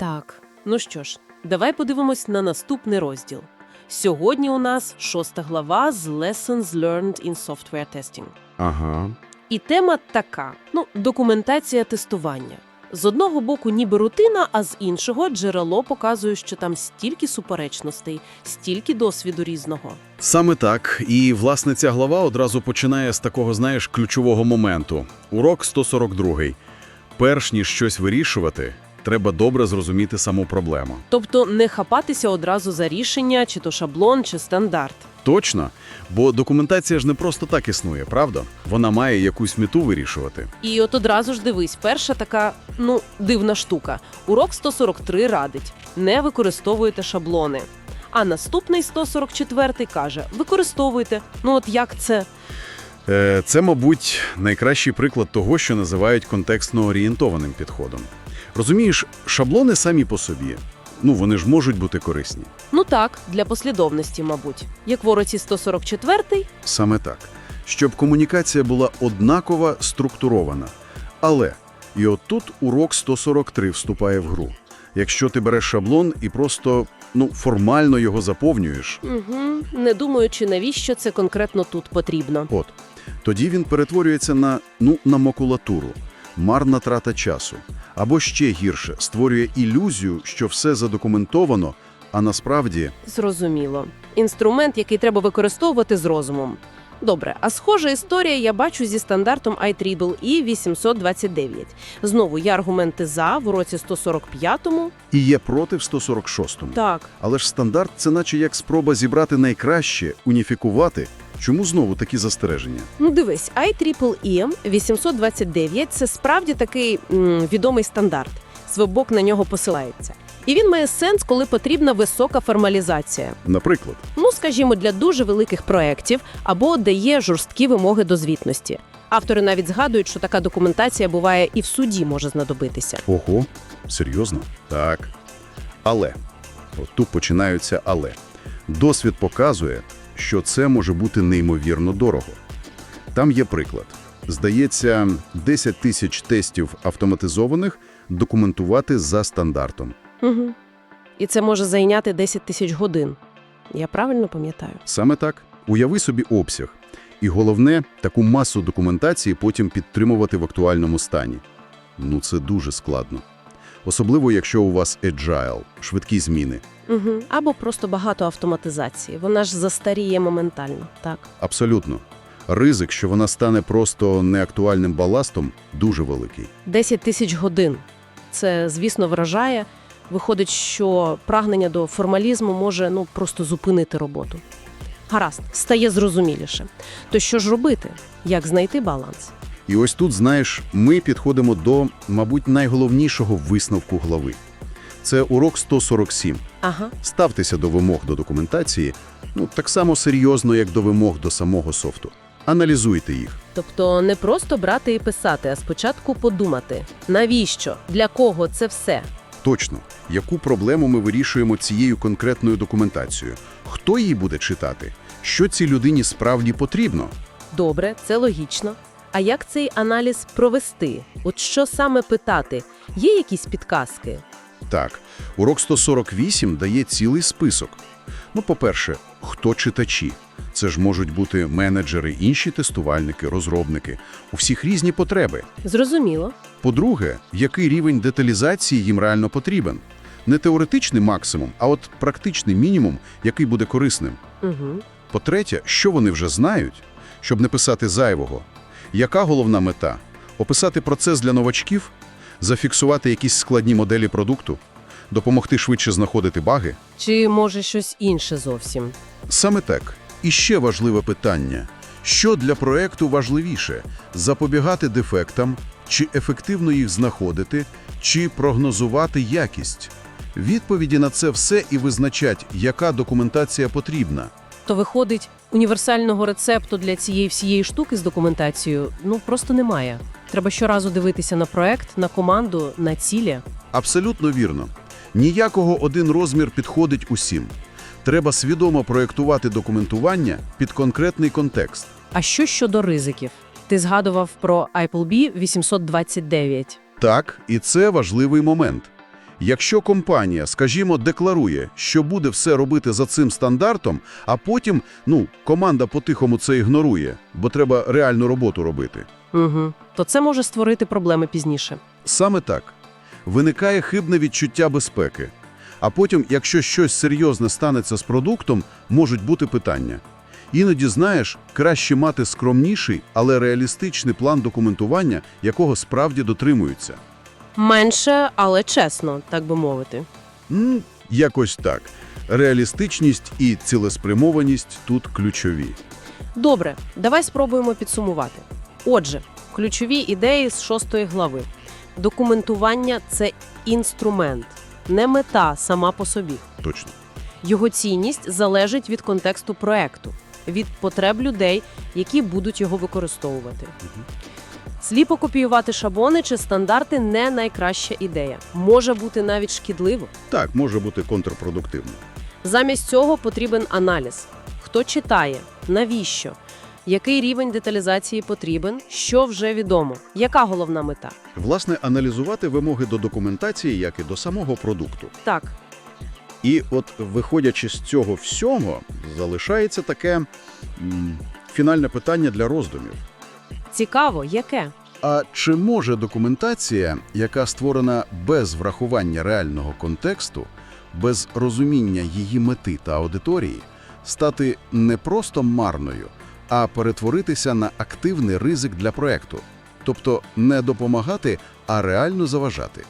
Так, ну що ж, давай подивимось на наступний розділ. Сьогодні у нас шоста глава з Lessons Learned in Software Testing. Ага. І тема така: ну, документація тестування. З одного боку, ніби рутина, а з іншого джерело показує, що там стільки суперечностей, стільки досвіду різного. Саме так. І, власне, ця глава одразу починає з такого, знаєш, ключового моменту. Урок 142. Перш ніж щось вирішувати, треба добре зрозуміти саму проблему. Тобто не хапатися одразу за рішення, чи то шаблон, чи стандарт. Точно, бо документація ж не просто так існує, правда? Вона має якусь мету вирішувати. І от одразу ж дивись, перша така, ну, дивна штука. Урок 143 радить – не використовуйте шаблони. А наступний 144 каже – використовуйте. Ну от як це? Е, Це, мабуть, найкращий приклад того, що називають контекстно орієнтованим підходом. Розумієш, шаблони самі по собі, ну вони ж можуть бути корисні. Ну так, для послідовності, мабуть. Як в уроці 144-й. Саме так. Щоб комунікація була однакова, структурована. Але, і от тут урок 143 вступає в гру. Якщо ти береш шаблон і просто, ну, формально його заповнюєш, угу. не думаючи, навіщо це конкретно тут потрібно. от, тоді він перетворюється на, ну, на макулатуру, марна трата часу. Або ще гірше, створює ілюзію, що все задокументовано, а насправді Зрозуміло. Інструмент, який треба використовувати з розумом. Добре, а схожа історія я бачу зі стандартом IEEE 829. Знову є аргументи «за» в уроці 145-му. і є проти в 146-му. Так, Але ж стандарт – це наче як спроба зібрати найкраще, уніфікувати. Чому знову такі застереження? ну дивись, IEEE 829 – це справді такий м, відомий стандарт. Свебок на нього посилається. І він має сенс, коли потрібна висока формалізація. Наприклад, Ну, скажімо, для дуже великих проєктів або де є жорсткі вимоги до звітності. Автори навіть згадують, що така документація буває і в суді може знадобитися. ого, серйозно? Так. Але, от тут починаються але. Досвід показує, що це може бути неймовірно дорого. Там є приклад. Здається, 10 тисяч тестів автоматизованих документувати за стандартом. Угу. І це може зайняти 10 тисяч годин. Я правильно пам'ятаю? Саме так. Уяви собі обсяг. І головне, таку масу документації потім підтримувати в актуальному стані. Ну, це дуже складно. Особливо, якщо у вас agile, швидкі зміни. Угу. Або просто багато автоматизації. Вона ж застаріє моментально. Так. Абсолютно. Ризик, що вона стане просто неактуальним баластом, дуже великий. 10 тисяч годин. Це, звісно, вражає. Виходить, що прагнення до формалізму може ну просто зупинити роботу. Гаразд, стає зрозуміліше. То що ж робити? Як знайти баланс? І ось тут, знаєш, ми підходимо до, мабуть, найголовнішого висновку глави. Це урок 147. Ага, Ставтеся до вимог до документації ну, так само серйозно, як до вимог до самого софту. Аналізуйте їх. тобто не просто брати і писати, а спочатку подумати, навіщо, для кого це все. Точно, яку проблему ми вирішуємо цією конкретною документацією? Хто її буде читати? Що цій людині справді потрібно? Добре, це логічно. А як цей аналіз провести? От що саме питати? Є якісь підказки? Так, урок 148 дає цілий список. Ну, по-перше, хто читачі? Це ж можуть бути менеджери, інші тестувальники, розробники. У всіх різні потреби. Зрозуміло. По-друге, який рівень деталізації їм реально потрібен? Не теоретичний максимум, а от практичний мінімум, який буде корисним. Угу. По-третє, що вони вже знають, щоб не писати зайвого? Яка головна мета? Описати процес для новачків? Зафіксувати якісь складні моделі продукту? Допомогти швидше знаходити баги? Чи може щось інше зовсім? Саме так. І ще важливе питання. Що для проекту важливіше – запобігати дефектам, чи ефективно їх знаходити, чи прогнозувати якість? Відповіді на це все і визначать, яка документація потрібна. То виходить, універсального рецепту для цієї всієї штуки з документацією ну просто немає. Треба щоразу дивитися на проект, на команду, на цілі. Абсолютно вірно. Ніякого один розмір підходить усім. Треба свідомо проєктувати документування під конкретний контекст. А що щодо ризиків? Ти згадував про IPLB 829. Так, і це важливий момент. Якщо компанія, скажімо, декларує, що буде все робити за цим стандартом, а потім, ну, команда по-тихому це ігнорує, бо треба реальну роботу робити. Угу. То це може створити проблеми пізніше. Саме так. Виникає хибне відчуття безпеки. А потім, якщо щось серйозне станеться з продуктом, можуть бути питання. Іноді, знаєш, краще мати скромніший, але реалістичний план документування, якого справді дотримуються. Менше, але чесно, так би мовити. М, якось так. Реалістичність і цілеспрямованість тут ключові. Добре, давай спробуємо підсумувати. Отже, ключові ідеї з шостої глави. Документування – це інструмент, не мета сама по собі. Точно. Його цінність залежить від контексту проекту, від потреб людей, які будуть його використовувати. Сліпо копіювати шаблони чи стандарти не найкраща ідея. Може бути навіть шкідливо. Так, може бути контрпродуктивно. Замість цього потрібен аналіз. Хто читає, навіщо, який рівень деталізації потрібен, що вже відомо, яка головна мета. Власне, аналізувати вимоги до документації, як і до самого продукту. Так, І от, виходячи з цього всього, залишається таке м, фінальне питання для роздумів. Цікаво, яке? А чи може документація, яка створена без врахування реального контексту, без розуміння її мети та аудиторії, стати не просто марною, а перетворитися на активний ризик для проекту? Тобто не допомагати, а реально заважати?